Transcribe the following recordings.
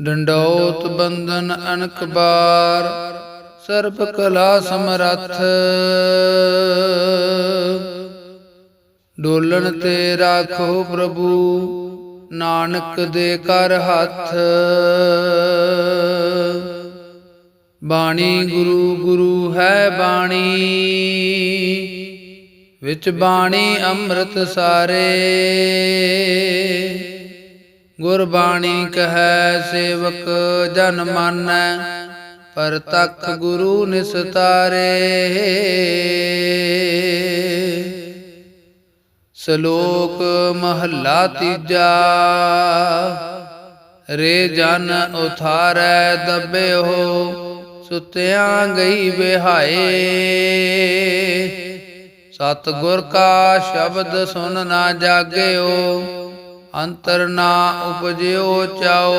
ਡੰਡੋਤ ਬੰਧਨ ਅਨਕ ਬਾਰ, ਸਰਬ ਕਲਾ ਸਮਰੱਥ। ਡੋਲਣ ਤੇ ਰਾਖੋ ਪ੍ਰਭੂ, ਨਾਨਕ ਦੇ ਕਰ ਹੱਥ। ਬਾਣੀ ਗੁਰੂ ਗੁਰੂ ਹੈ ਬਾਣੀ, ਵਿੱਚ ਬਾਣੀ ਅੰਮ੍ਰਿਤ ਸਾਰੇ। ਗੁਰਬਾਣੀ ਕਹੈ ਸੇਵਕ ਜਨ ਮਾਨੈ, ਪਰ ਤਖ ਗੁਰੂ ਨਿਸਤਾਰੇ। ਸ਼ਲੋਕ ਮਹੱਲਾ ਤੀਜਾ, ਰੇ ਜਨ ਉਥਾਰੈ ਦਬਿਓ, ਸੁਤਿਆਂ ਗਈ ਵਿਹਾਏ। ਸਤ ਗੁਰ ਕਾ ਸ਼ਬਦ ਸੁਨ ਨਾ ਜਾਗਿਓ ਅੰਤਰ ਨਾ ਉਪਜਿਓ ਚਾਓ।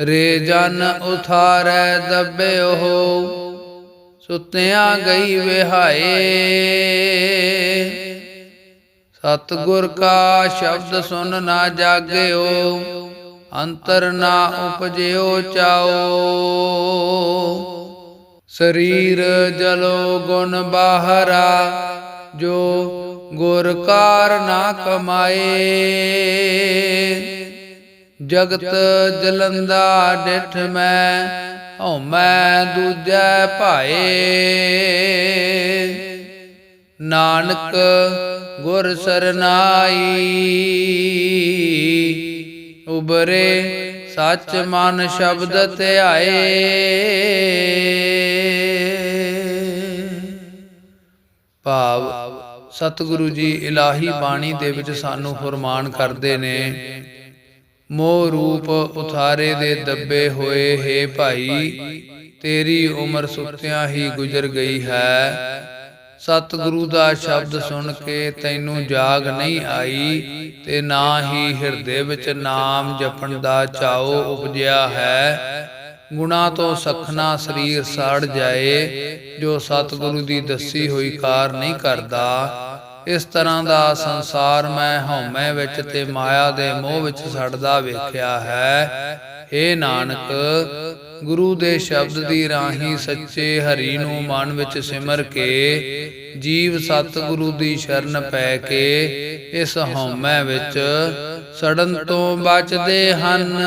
ਰੇ ਜਨ ਉਥਾਰੈ ਦਬਿਓ। ਸੁੱਤਿਆਂ ਗਈ ਵਿਹਾਏ। ਸਤਿਗੁਰ ਕਾ ਸ਼ਬਦ ਸੁਨ ਨਾ ਜਾਗਿਓ। ਅੰਤਰ ਨਾ ਉਪਜਿਓ ਚਾਓ। ਸਰੀਰ ਜਲੋ ਗੁਣ ਬਾਹਰਾ। ਜੋ ਗੁਰ ਕਾਰ ਨਾ ਕਮਾਏ। ਜਗਤ ਜਲੰਦਾ ਡਿਠ ਮੈਂ ਹਉਮੈ ਦੂਜੈ ਭਾਏ। ਨਾਨਕ ਗੁਰ ਸਰਨਾਈ, ਉਬਰੇ ਸੱਚ ਮਨ ਸ਼ਬਦ ਧਿਆਏ। ਭਾਵ ਸਤਿਗੁਰੂ ਜੀ ਇਲਾਹੀ ਬਾਣੀ ਦੇ ਵਿੱਚ ਸਾਨੂੰ ਫਰਮਾਨ ਕਰਦੇ ਨੇ, ਮੋਹ ਰੂਪ ਉਥਾਰੇ ਦੇ ਦੱਬੇ ਹੋਏ, ਹੈ ਭਾਈ, ਤੇਰੀ ਉਮਰ ਸੁੱਤਿਆਂ ਹੀ ਗੁਜ਼ਰ ਗਈ ਹੈ। ਸਤਿਗੁਰੂ ਦਾ ਸ਼ਬਦ ਸੁਣ ਕੇ ਤੈਨੂੰ ਜਾਗ ਨਹੀਂ ਆਈ ਤੇ ਨਾ ਹੀ ਹਿਰਦੇ ਵਿੱਚ ਨਾਮ ਜਪਣ ਦਾ ਚਾਉ ਉਪਜਿਆ ਹੈ। ਗੁਣਾ ਤੋਂ ਸਖਣਾ ਸਰੀਰ ਸੜ ਜਾਏ, ਜੋ ਸਤਿਗੁਰੂ ਦੀ ਦੱਸੀ ਹੋਈ ਕਾਰ ਨਹੀਂ ਕਰਦਾ। ਇਸ ਤਰ੍ਹਾਂ ਦਾ ਸੰਸਾਰ ਮੈਂ ਹਉਮੈ ਵਿੱਚ ਤੇ ਮਾਇਆ ਦੇ ਮੋਹ ਵਿੱਚ ਸੜਦਾ ਵੇਖਿਆ ਹੈ। ਏ ਨਾਨਕ, ਗੁਰੂ ਦੇ ਸ਼ਬਦ ਦੀ ਰਾਹੀਂ ਸੱਚੇ ਹਰੀ ਨੂੰ ਮਨ ਵਿੱਚ ਸਿਮਰ ਕੇ, ਜੀਵ ਸਤਿਗੁਰੂ ਦੀ ਸ਼ਰਨ ਪੈ ਕੇ ਇਸ ਹਉਮੈ ਵਿੱਚ ਸੜਨ ਤੋਂ ਬਚਦੇ ਹਨ।